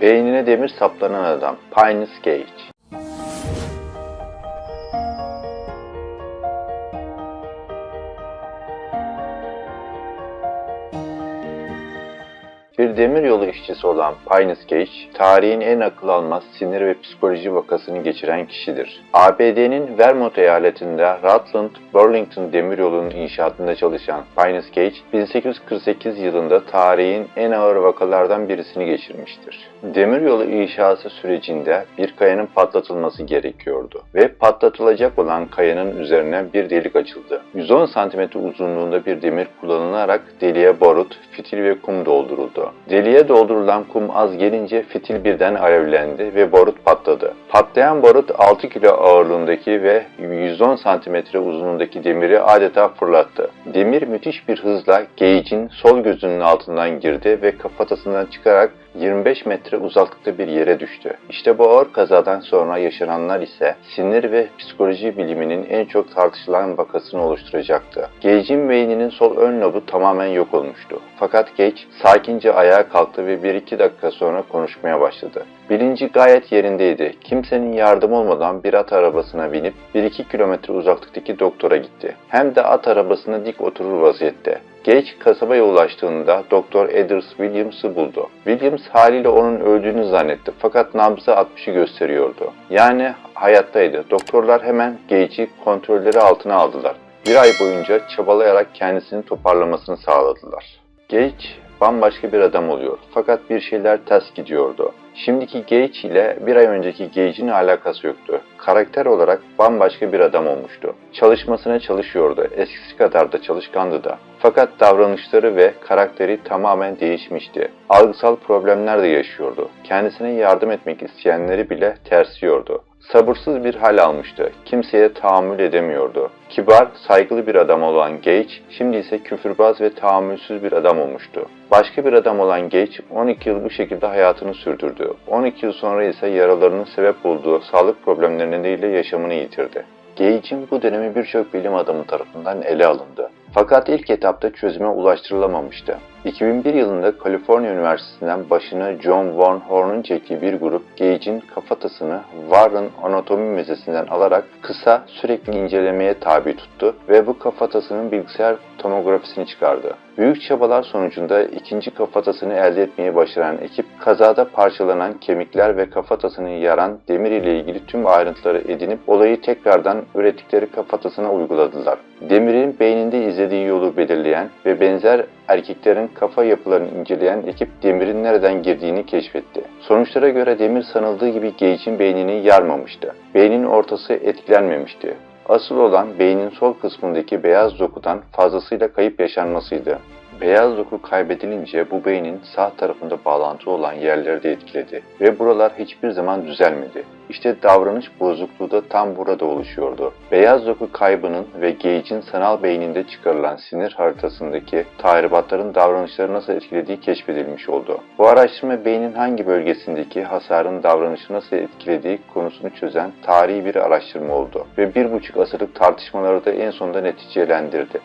Beynine demir saplanan adam. Pinus Gage. Bir demiryolu işçisi olan Pinus Gage, tarihin en akıl almaz sinir ve psikoloji vakasını geçiren kişidir. ABD'nin Vermont eyaletinde Rutland Burlington demiryolunun inşaatında çalışan Pinus Gage, 1848 yılında tarihin en ağır vakalardan birisini geçirmiştir. Demiryolu inşası sürecinde bir kayanın patlatılması gerekiyordu ve patlatılacak olan kayanın üzerine bir delik açıldı. 110 cm uzunluğunda bir demir kullanılarak deliğe barut, fitil ve kum dolduruldu. Deliğe doldurulan kum az gelince fitil birden alevlendi ve barut patladı. Patlayan barut 6 kilo ağırlığındaki ve 110 cm uzunluğundaki demiri adeta fırlattı. Demir müthiş bir hızla Gage'in sol gözünün altından girdi ve kafatasından çıkarak 25 metre uzaklıkta bir yere düştü. İşte bu ağır kazadan sonra yaşananlar ise sinir ve psikoloji biliminin en çok tartışılan vakasını oluşturacaktı. Gage'in beyninin sol ön lobu tamamen yok olmuştu. Fakat Gage sakince ayağa kalktı ve 1-2 dakika sonra konuşmaya başladı. Bilinci gayet yerindeydi. Kimsenin yardım olmadan bir at arabasına binip 1-2 kilometre uzaklıktaki doktora gitti. Hem de at arabasına dik oturur vaziyette. Gage kasabaya ulaştığında Doktor Edders Williams'ı buldu. Williams haliyle onun öldüğünü zannetti fakat nabzı 60'ı gösteriyordu. Yani hayattaydı. Doktorlar hemen Gage'i kontrolleri altına aldılar. Bir ay boyunca çabalayarak kendisini toparlamasını sağladılar. Gage bambaşka bir adam oluyor fakat bir şeyler ters gidiyordu. Şimdiki Gage ile bir ay önceki Gage'in alakası yoktu. Karakter olarak bambaşka bir adam olmuştu. Çalışmasına çalışıyordu, eskisi kadar da çalışkandı da. Fakat davranışları ve karakteri tamamen değişmişti. Algısal problemler de yaşıyordu. Kendisine yardım etmek isteyenleri bile tersiyordu. Sabırsız bir hal almıştı. Kimseye tahammül edemiyordu. Kibar, saygılı bir adam olan Gage, şimdi ise küfürbaz ve tahammülsüz bir adam olmuştu. Başka bir adam olan Gage, 12 yıl bu şekilde hayatını sürdürdü. 12 yıl sonra ise yaralarının sebep olduğu sağlık problemleri nedeniyle yaşamını yitirdi. Gage'in bu dönemi birçok bilim adamı tarafından ele alındı. Fakat ilk etapta çözüme ulaştırılamamıştı. 2001 yılında Kaliforniya Üniversitesi'nden başını John Von Horn'un çektiği bir grup Gage'in kafatasını Warren Anatomi Müzesi'nden alarak kısa sürekli incelemeye tabi tuttu ve bu kafatasının bilgisayar tomografisini çıkardı. Büyük çabalar sonucunda ikinci kafatasını elde etmeyi başaran ekip kazada parçalanan kemikler ve kafatasını yaran demir ile ilgili tüm ayrıntıları edinip olayı tekrardan ürettikleri kafatasına uyguladılar. Demirin beyninde izlediği yolu belirleyen ve benzer erkeklerin kafa yapılarını inceleyen ekip demirin nereden girdiğini keşfetti. Sonuçlara göre demir sanıldığı gibi Gage'in beynini yarmamıştı. Beynin ortası etkilenmemişti. Asıl olan beynin sol kısmındaki beyaz dokudan fazlasıyla kayıp yaşanmasıydı. Beyaz doku kaybedilince bu beynin sağ tarafında bağlantı olan yerleri de etkiledi ve buralar hiçbir zaman düzelmedi. İşte davranış bozukluğu da tam burada oluşuyordu. Beyaz doku kaybının ve Gage'in sanal beyninde çıkarılan sinir haritasındaki tahribatların davranışları nasıl etkilediği keşfedilmiş oldu. Bu araştırma beynin hangi bölgesindeki hasarın davranışı nasıl etkilediği konusunu çözen tarihi bir araştırma oldu ve bir buçuk asırlık tartışmaları da en sonunda neticelendirdi.